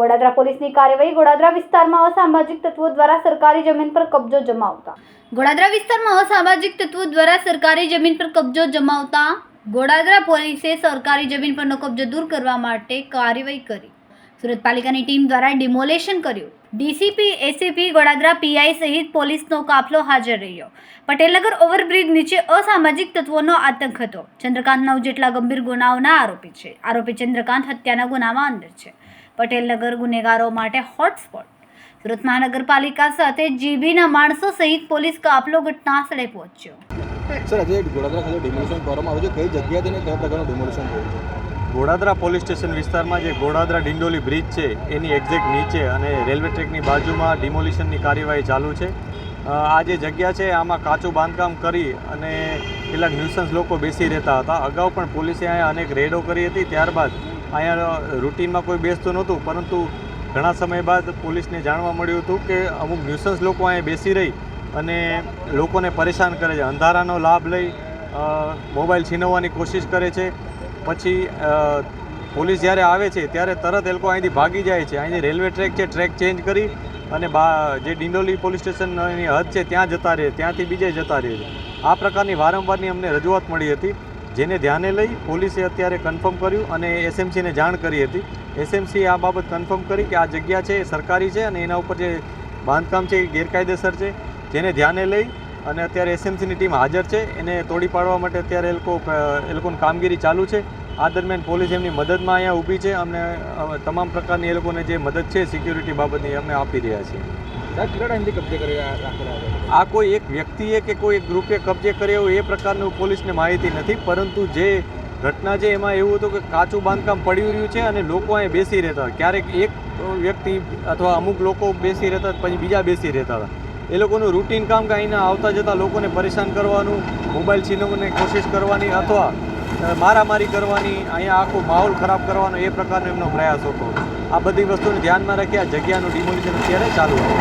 ગોડાદરા પોલીસની કાર્યવાહી ગોડાદરા વિસ્તારમાં અસામાજિક તત્વો દ્વારા સરકારી જમીન પર કબજો જમાવતા. ગોડાદરા વિસ્તારમાં અસામાજિક તત્વો દ્વારા સરકારી જમીન પર કબજો જમાવતા ગોડાદરા પોલીસે સરકારી જમીન પરનો કબજો દૂર કરવા માટે કાર્યવાહી કરી. સુરત પાલિકાની ટીમ દ્વારા ડિમોલેશન કર્યું. ડીસીપી, એસીપી ગોડાદરા પીઆઈ સહિત પોલીસનો કાફલો હાજર રહ્યો. પટેલનગર ઓવરબ્રિજ નીચે અસામાજિક તત્વોનો આતંક હતો. ચંદ્રકાંત નવ જેટલા ગંભીર ગુનાઓના આરોપી છે. આરોપી ચંદ્રકાંત હત્યાના ગુનામાં અંદર છે. પટેલનગર ગુનેગારો માટે હોટસ્પોટ. સુરત મહાનગરપાલિકા સાથે જીબીના માણસો સહિત પોલીસ કાફલો ઘટના સ્થળે પહોંચ્યો. સર આજે ગોળાદરા ખાતે ડિમોલિશન કરવામાં આવ્યું છે. કઈ જગ્યાથી ને કયા પ્રકારનું ડિમોલિશન થયું છે? ગોડાદરા પોલીસ સ્ટેશન વિસ્તારમાં જે ગોડાદરા ડિંડોલી બ્રિજ છે એની એક્ઝેક્ટ નીચે અને રેલવે ટ્રેકની બાજુમાં ડિમોલિશનની કાર્યવાહી ચાલુ છે. આ જે જગ્યા છે આમાં કાચું બાંધકામ કરી અને કેટલાક ન્યુસન્સ લોકો બેસી રહેતા હતા. અગાઉ પણ પોલીસે અહીંયા અનેક રેડો કરી હતી. ત્યારબાદ અહીંયા રૂટીનમાં કોઈ બેસતું નહોતું, પરંતુ ઘણા સમય બાદ પોલીસને જાણવા મળ્યું હતું કે અમુક ન્યુસન્સ લોકો અહીંયા બેસી રહી અને લોકોને પરેશાન કરે છે. અંધારાનો લાભ લઈ મોબાઈલ છીનવવાની કોશિશ કરે છે. પછી પોલીસ જ્યારે આવે છે, ત્યારે તરત એ લોકો અહીંથી ભાગી જાય છે. અહીંથી રેલવે ટ્રેક છે, ટ્રેક ચેન્જ કરી અને બા, જે ડિંડોલી પોલીસ સ્ટેશનની હદ છે, ત્યાં જતા રહે, ત્યાંથી બીજે જતા રહે છે. આ પ્રકારની વારંવારની અમને રજૂઆત મળી હતી. જેને ધ્યાને લઈ પોલીસે અત્યારે કન્ફર્મ કર્યું અને એસએમસીને જાણ કરી હતી. એસએમસી આ બાબત કન્ફર્મ કરી કે આ જગ્યા છે, એ સરકારી છે અને એના ઉપર જે બાંધકામ છે એ ગેરકાયદેસર છે. જેને ધ્યાને લઈ અને અત્યારે એસએમસીની ટીમ હાજર છે, એને તોડી પાડવા માટે અત્યારે એ લોકો, એ લોકોની કામગીરી ચાલુ છે. આ દરમિયાન પોલીસ એમની મદદમાં અહીંયા ઊભી છે. અમને તમામ પ્રકારની એ લોકોને જે મદદ છે સિક્યુરિટી બાબતની અમે આપી રહ્યા છીએ. આ કોઈ એક વ્યક્તિએ કે કોઈ એક ગ્રુપે કબજે કર્યો એ પ્રકારનું પોલીસને માહિતી નથી, પરંતુ જે ઘટના છે એમાં એવું હતું કે કાચું બાંધકામ પડ્યું રહ્યું છે અને લોકો અહીં બેસી રહેતા હતા. ક્યારેક એક વ્યક્તિ અથવા અમુક લોકો બેસી રહેતા પછી બીજા બેસી રહેતા હતા. એ લોકોનું રૂટીન કામ કે અહીંના આવતા જતા લોકોને પરેશાન કરવાનું, મોબાઈલ છીનવવાની કોશિશ કરવાની અથવા મારામારી કરવાની, અહીંયા આખો માહોલ ખરાબ કરવાનો એ પ્રકારનો એમનો પ્રયાસ હતો. આ બધી વસ્તુને ધ્યાનમાં રાખી આ જગ્યાનું ડિમોલિશન અત્યારે ચાલુ છે.